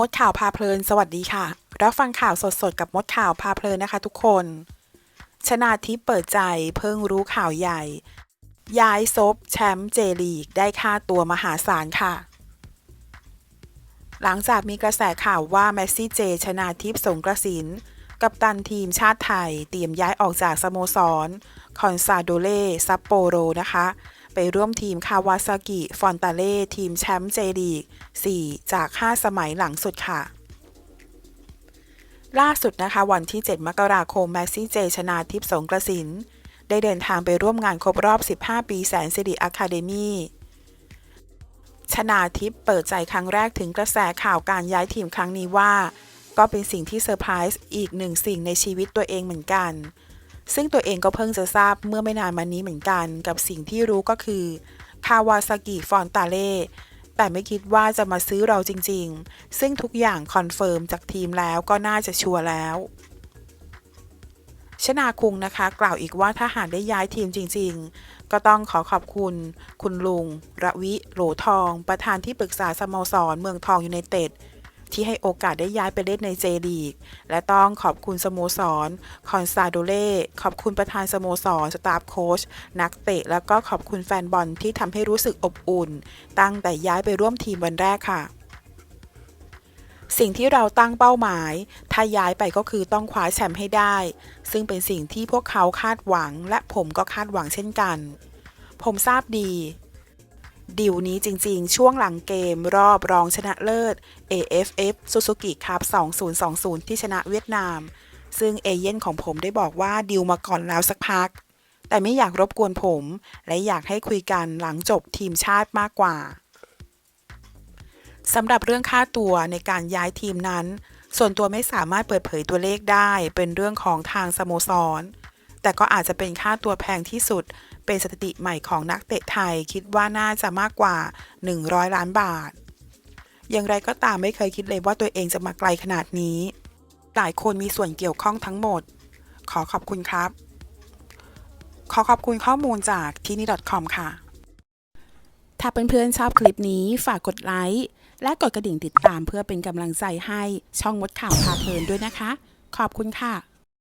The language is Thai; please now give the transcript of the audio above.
มดข่าวพาเพลิน สวัสดีค่ะ รับฟังข่าวสดๆ กับมดข่าวพาเพลินนะคะทุกคน ชนาทิพเปิดใจเพิ่งรู้ข่าวใหญ่ ย้ายซบแชมป์เจลีกได้ค่าตัวมหาศาลค่ะ หลังจากมีกระแสข่าวว่าแมสซี่เจ ชนาทิพสงกระสิน กัปตันทีมชาติไทย เตรียมย้ายออกจากสโมสร คอนซาโดเล่ซัปโปโรนะคะ ไปร่วมทีมคาวาซากิ ฟอนตาเล่ ทีมแชมป์เจลีก 4 จาก 5 สมัยหลังสุดค่ะ ล่าสุดนะคะวันที่ 7 มกราคม แมสซี่เจ ชนาทิพสงกระสิน ได้เดินทางไปร่วมงานครบรอบ 15 ปีแสนสิริอะคาเดมีชนาทิพเปิดใจครั้งแรกถึงกระแสข่าวการย้ายทีมครั้งนี้ว่า ก็เป็นสิ่งที่เซอร์ไพรส์อีกหนึ่งสิ่งในชีวิตตัวเองเหมือนกัน ซึ่งตัวเองก็เพิ่งจะทราบเมื่อไม่นานมานี้เหมือนกัน กับสิ่งที่รู้ก็คือคาวาซากิฟอนตาเล่แต่ไม่คิดว่าจะมาซื้อเราจริงๆ ซึ่งทุกอย่างคอนเฟิร์มจากทีมแล้วก็น่าจะชัวร์แล้วชนาคุงนะคะ กล่าวอีกว่าถ้าหากได้ย้ายทีมจริง ๆ ก็ต้องขอขอบคุณ คุณลุง ระวิ โหลทอง ประธานที่ปรึกษาสโมสรเมืองทองยูไนเต็ด ที่ให้โอกาสได้ย้ายไปเล่นในเจลีก และต้องขอบคุณสโมสร คอนซาโดเล่ ขอบคุณประธานสโมสร สตาฟโค้ช นักเตะ แล้วก็ขอบคุณแฟนบอลที่ทำให้รู้สึกอบอุ่น ตั้งแต่ย้ายไปร่วมทีมวันแรกค่ะสิ่งที่เราตั้งเป้าหมาย ถ้าย้ายไปก็คือต้องคว้าแชมป์ให้ได้ ซึ่งเป็นสิ่งที่พวกเขาคาดหวังและผมก็คาดหวังเช่นกัน ผมทราบดี ดิวนี้จริงๆ ช่วงหลังเกมรอบรองชนะเลิศ AFF Suzuki Cup 2020 ที่ชนะเวียดนาม ซึ่งเอเย่นของผมได้บอกว่าดิวมาก่อนแล้วสักพัก แต่ไม่อยากรบกวนผม และอยากให้คุยกันหลังจบทีมชาติมากกว่าสำหรับเรื่องค่าตัวในการย้ายทีมนั้น ส่วนตัวไม่สามารถเปิดเผยตัวเลขได้ เป็นเรื่องของทางสโมสร แต่ก็อาจจะเป็นค่าตัวแพงที่สุด เป็นสถิติใหม่ของนักเตะไทยคิดว่าน่าจะมากกว่า 100 ล้านบาท อย่างไรก็ตามไม่เคยคิดเลยว่าตัวเองจะมาไกลขนาดนี้ หลายคนมีส่วนเกี่ยวข้องทั้งหมด ขอขอบคุณครับ ขอขอบคุณข้อมูลจากที่นี่ .com ค่ะ ถ้าเพื่อนๆชอบคลิปนี้ฝากกดไลค์และกดกระดิ่งติดตามเพื่อเป็นกำลังใจให้ช่องมดข่าวพาเพลินด้วยนะคะ ขอบคุณค่ะ